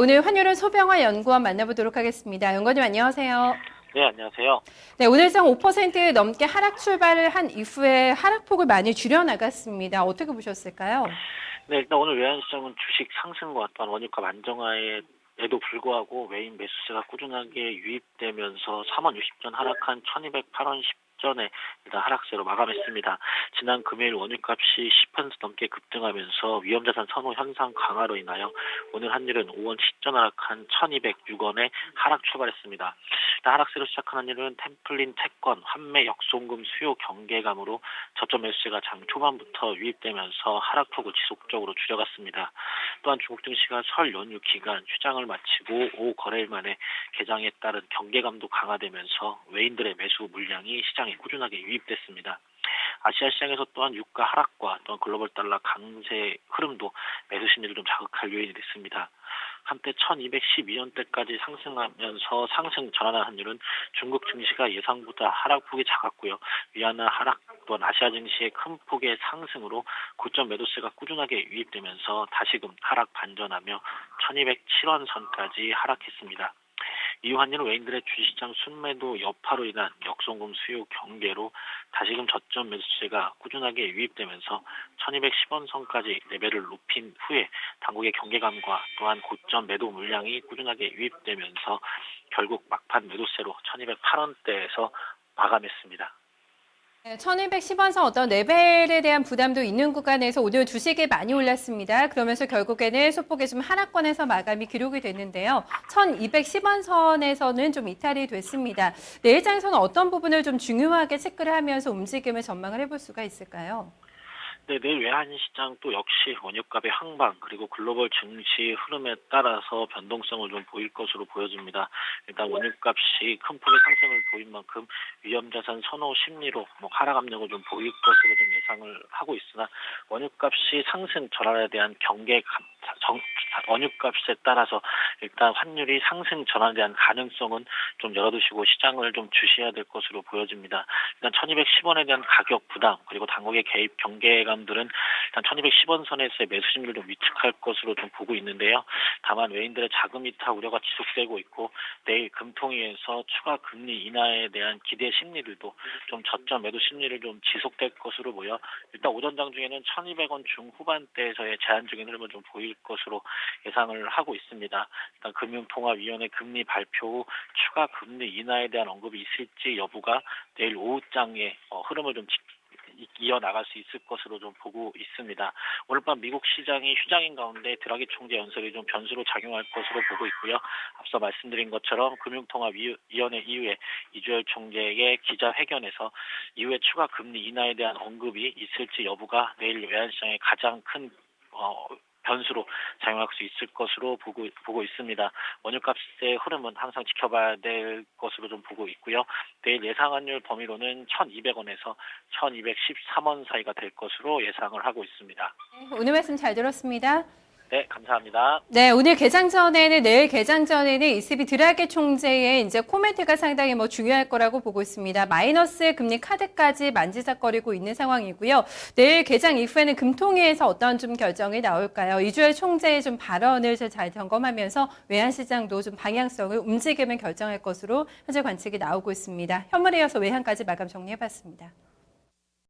오늘 환율은 소병화 연구원 만나보도록 하겠습니다. 연구원님 안녕하세요. 네, 안녕하세요. 네, 오늘장 5% 넘게 하락 출발을 한 이후에 하락폭을 많이 줄여나갔습니다. 어떻게 보셨을까요? 네, 일단 오늘 외환 시장은 주식 상승과 또한 원유값 안정화에 에도 불구하고 외인 매수세가 꾸준하게 유입되면서 3원 60전 하락한 1208원 10 전에 일단 하락세로 마감했습니다. 지난 금요일 원유값이 10% 넘게 급등하면서 위험자산 선호 현상 강화로 인하여 오늘 환율은 5원 10전 하락한 1206원에 하락 출발했습니다. 하락세로 시작한 환율은 템플린 채권, 환매 역송금 수요 경계감으로 저점 매수세가 장 초반부터 유입되면서 하락폭을 지속적으로 줄여갔습니다. 또한 중국 증시가 설 연휴 기간 휴장을 마치고 오후 거래일 만에 개장에 따른 경계감도 강화되면서 외인들의 매수 물량이 시장 에 꾸준하게 유입됐습니다. 아시아 시장에서 또한 유가 하락과 또한 글로벌 달러 강세 흐름도 매수 심리를 좀 자극할 요인이 됐습니다. 한때 1212년대까지 상승하면서 상승 전환한 환율은 중국 증시가 예상보다 하락폭이 작았고요. 위안화 하락 또한 아시아 증시의 큰 폭의 상승으로 고점 매도세가 꾸준하게 유입되면서 다시금 하락 반전하며 1207원 선까지 하락했습니다. 이후 환율은 외인들의 주식시장 순매도 여파로 인한 역송금 수요 경계로 다시금 저점 매수세가 꾸준하게 유입되면서 1210원 선까지 레벨을 높인 후에 당국의 경계감과 또한 고점 매도 물량이 꾸준하게 유입되면서 결국 막판 매도세로 1208원대에서 마감했습니다. 1210원 선 어떤 레벨에 대한 부담도 있는 구간에서 오늘 주식이 많이 올랐습니다. 그러면서 결국에는 소폭의 좀 하락권에서 마감이 기록이 됐는데요. 1210원 선에서는 좀 이탈이 됐습니다. 내일장에서는 어떤 부분을 좀 중요하게 체크를 하면서 움직임을 전망을 해볼 수가 있을까요? 네, 내일 외환시장 또 역시 원유값의 항방 그리고 글로벌 증시 흐름에 따라서 변동성을 좀 보일 것으로 보여집니다. 일단 원유값이 큰 폭의 상승을 보인 만큼 위험자산 선호 심리로 뭐 하락 압력을 좀 보일 것으로 좀 예상을 하고 있으나 원유값이 상승 전환에 대한 경계 감- 정- 원유값에 따라서 일단 환율이 상승 전환에 대한 가능성은 좀 열어두시고 시장을 좀 주시해야 될 것으로 보여집니다. 일단 1210원에 대한 가격 부담 그리고 당국의 개입 경계감들은 일단 1210원 선에서의 매수 심리를 좀 위축할 것으로 좀 보고 있는데요. 다만 외인들의 자금 이탈 우려가 지속되고 있고 내일 금통위에서 추가 금리 인하에 대한 기대 심리들도 좀 저점 매도 심리를 좀 지속될 것으로 보여 일단 오전장 중에는 1200원 중후반대에서의 제한적인 흐름을 좀 보일 것으로 예상을 하고 있습니다. 일단 금융통화위원회 금리 발표 후 추가 금리 인하에 대한 언급이 있을지 여부가 내일 오후장에 어, 흐름을 좀 이어나갈 수 있을 것으로 좀 보고 있습니다. 오늘 밤 미국 시장이 휴장인 가운데 드라기 총재 연설이 좀 변수로 작용할 것으로 보고 있고요. 앞서 말씀드린 것처럼 금융통화위원회 이후에 이주열 총재의 기자회견에서 이후에 추가 금리 인하에 대한 언급이 있을지 여부가 내일 외환시장의 가장 큰 어, 변수로 작용할 수 있을 것으로 보고 보고 있습니다. 원유값의 흐름은 항상 지켜봐야 될 것으로 좀 보고 있고요. 내일 예상 환율 범위로는 1,200원에서 1,213원 사이가 될 것으로 예상을 하고 있습니다. 네, 오늘 말씀 잘 들었습니다. 네, 감사합니다. 네, 오늘 개장 전에는 내일 개장 전에는 ECB 드라게 총재의 이제 코멘트가 상당히 뭐 중요할 거라고 보고 있습니다. 마이너스 금리 카드까지 만지작거리고 있는 상황이고요. 내일 개장 이후에는 금통위에서 어떤 좀 결정이 나올까요? 이주열 총재의 좀 발언을 잘 점검하면서 외환 시장도 좀 방향성을 움직임을 결정할 것으로 현재 관측이 나오고 있습니다. 현물에 이어서 외환까지 마감 정리해 봤습니다.